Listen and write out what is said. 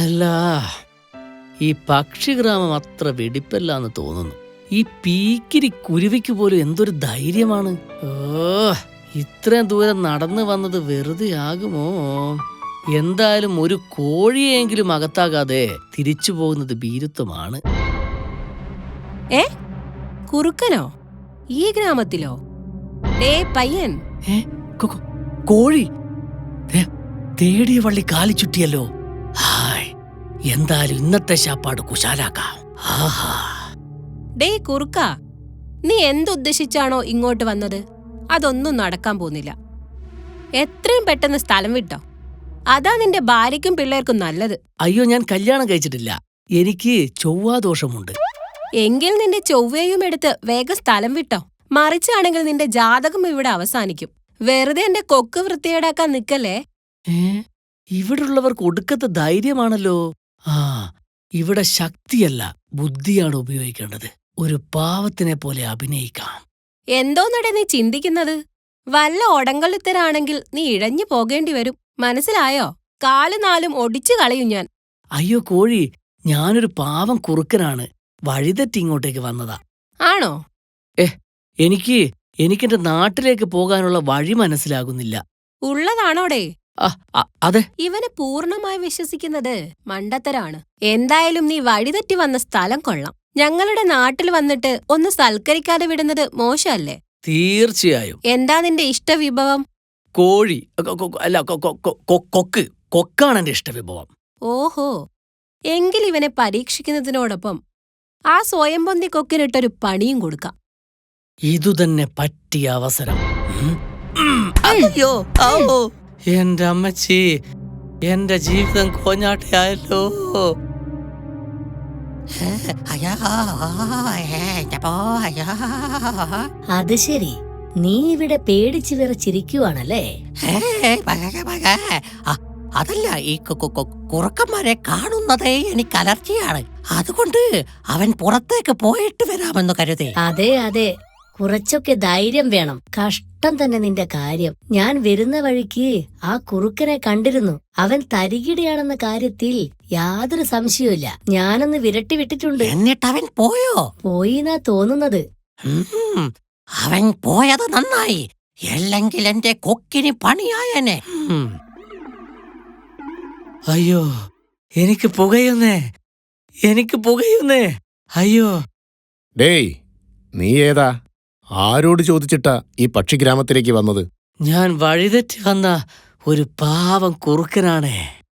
അല്ല ഈ പക്ഷിഗ്രാമം അത്ര വെടിപ്പല്ല എന്ന് തോന്നുന്നു. ഈ പീക്കിരി കുരുവിക്ക് പോലും എന്തൊരു ധൈര്യമാണ്. ഓ ഇത്രയും ദൂരം നടന്നു വന്നത് വെറുതെ ആകുമോ എന്തായാലും ഒരു കോഴിയെങ്കിലും അകത്താകാതെ തിരിച്ചു പോകുന്നത് ഭീരുത്വമാണ്. ഏ? കുറുക്കനോ? ഈ ഗ്രാമത്തിലോ? ഡേ പയ്യൻ. കോഴി? തേടിയ വള്ളി കാലി ചുറ്റിയല്ലോ. ഹായ് എന്തായാലും ഇന്നത്തെ ശാപ്പാട് കുശാലാക്കാം. ആഹാ. ഡേ കുറുക്ക നീ എന്തുദ്ദേശിച്ചാണോ ഇങ്ങോട്ട് വന്നത്? അതൊന്നും നടക്കാൻ പോകുന്നില്ല. എത്രയും പെട്ടെന്ന് സ്ഥലം വിട്ടോ. അതാ നിന്റെ ഭാര്യയ്ക്കും പിള്ളേർക്കും നല്ലത്. അയ്യോ ഞാൻ കല്യാണം കഴിച്ചിട്ടില്ല. എനിക്ക് ചൊവ്വാദോഷമുണ്ട് എങ്കിൽ നിന്റെ ചൊവ്വയും എടുത്ത് വേഗം സ്ഥലം വിട്ടോ. മറിച്ചാണെങ്കിൽ നിന്റെ ജാതകം ഇവിടെ അവസാനിക്കും. വെറുതെ എന്റെ കൊക്ക് വൃത്തിയേടാക്കാൻ നിക്കല്ലേ? ഏ? ഇവിടുള്ളവർക്ക് ഒടുക്കത്തെ ധൈര്യമാണല്ലോ. ആ ഇവിടെ ശക്തിയല്ല ബുദ്ധിയാണ് ഉപയോഗിക്കേണ്ടത്. ഒരു പാവത്തിനെ പോലെ അഭിനയിക്കാം. എന്തോന്നടെ നീ ചിന്തിക്കുന്നത്? വല്ല ഒടങ്കളിത്തരാണെങ്കിൽ നീ ഇഴഞ്ഞു പോകേണ്ടി വരും. മനസ്സിലായോ? കാലും നാലും ഒടിച്ചു കളയും ഞാൻ. അയ്യോ കോഴി ഞാനൊരു പാവം കുറുക്കനാണ്. വഴിതെറ്റി ഇങ്ങോട്ടേക്ക് വന്നതാ. ആണോ? എനിക്ക് എനിക്കെന്റെ നാട്ടിലേക്ക് പോകാനുള്ള വഴി മനസ്സിലാകുന്നില്ല. ഉള്ളതാണോടെ? അതെ. ഇവനെ പൂർണമായി വിശ്വസിക്കുന്നത് മണ്ടത്തരാണ്. എന്തായാലും നീ വഴിതെറ്റി വന്ന സ്ഥലം കൊള്ളാം. ഞങ്ങളുടെ നാട്ടിൽ വന്നിട്ട് ഒന്ന് സൽക്കരിക്കാതെ വിടുന്നത് മോശമല്ലേ? തീർച്ചയായും. എന്താ നിന്റെ ഇഷ്ടവിഭവം? കോഴി. അല്ല കൊക്ക്. കൊക്കാണ് എന്റെ ഇഷ്ടവിഭവം. ഓഹോ. എങ്കിൽ ഇവനെ പരീക്ഷിക്കുന്നതിനോടൊപ്പം ആ സ്വയംപൊന്തി കൊക്കിനിട്ടൊരു പണിയും കൊടുക്കാം. ഇതുതന്നെ പറ്റിയ അവസരം. അയ്യോ ഔ. എന്റെ അമ്മച്ചി എന്റെ ജീവിതം കോഞ്ഞാട്ടയായല്ലോ. അത് ശരി. നീ ഇവിടെ പേടിച്ചു വിറച്ചിരിക്കുവാണല്ലേ? അതല്ല ഈ കുറുക്കന്മാരെ കാണുന്നതേ എനിക്ക് അലർജിയാണ്. അതുകൊണ്ട് അവൻ പുറത്തേക്ക് പോയിട്ട് വരാമെന്ന് കരുതി. അതെ അതെ. കുറച്ചൊക്കെ ധൈര്യം വേണം. കഷ്ടം തന്നെ നിന്റെ കാര്യം. ഞാൻ വരുന്ന വഴിക്ക് ആ കുറുക്കനെ കണ്ടിരുന്നു. അവൻ തരികിടയാണെന്ന കാര്യത്തിൽ യാതൊരു സംശയവുമില്ല. ഞാനൊന്ന് വിരട്ടി വിട്ടിട്ടുണ്ട്. എന്നിട്ട് അവൻ പോയോ? പോയിന്നാ തോന്നുന്നത്. അവൻ പോയത് നന്നായി. അല്ലെങ്കിൽ എന്റെ കൊക്കിന് പണിയായനെ. അയ്യോ എനിക്ക് പുകയുന്നേ. എനിക്ക് പുകയുന്നേ. അയ്യോ. ഡേയ് നീ ഏതാ? ആരോട് ചോദിച്ചിട്ടാ ഈ പക്ഷിഗ്രാമത്തിലേക്ക് വന്നത്? ഞാൻ വഴിതെറ്റി വന്ന ഒരു പാവം കുറുക്കനാണേ.